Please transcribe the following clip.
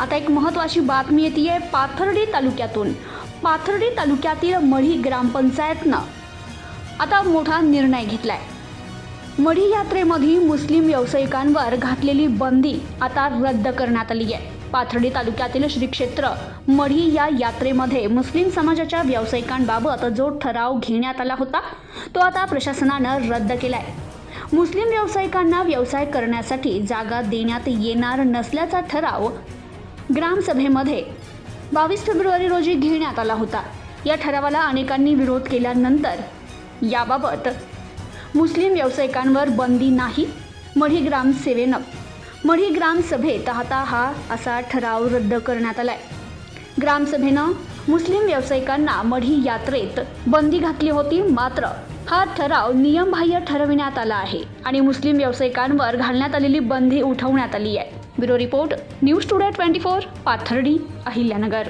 आता एक महत्त्वाची बातमी येते आहे पाथर्डी तालुक्यातून. पाथर्डी तालुक्यातील मढी ग्रामपंचायतनं आता मोठा निर्णय घेतलाय. मढी यात्रेमध्ये मुस्लिम व्यावसायिकांवर घातलेली बंदी आता रद्द करण्यात आली आहे. पाथर्डी तालुक्यातील श्री क्षेत्र मढी या यात्रेमध्ये मुस्लिम समाजाच्या व्यावसायिकांबाबत जो ठराव घेण्यात आला होता तो आता प्रशासनानं रद्द केलाय. मुस्लिम व्यावसायिकांना व्यवसाय करण्यासाठी जागा देण्यात येणार नसल्याचा ठराव ग्रामसभेमध्ये. बावीस फेब्रुवारी रोजी घेण्यात आला होता. या ठरावाला अनेकांनी विरोध केल्यानंतर याबाबत मुस्लिम व्यावसायिकांवर बंदी नाही मढी ग्रामसेवेनं मढी ग्रामसभेत आता हा असा ठराव रद्द करण्यात आलाय. ग्रामसभेनं मुस्लिम व्यावसायिकांना मढी यात्रेत बंदी घातली होती मात्र हा ठराव नियमबाह्य ठरविण्यात आला आहे आणि मुस्लिम व्यावसायिकांवर घालण्यात आलेली बंदी उठवण्यात आली आहे. Bureau report news today twenty four Pathardi Ahilyanagar.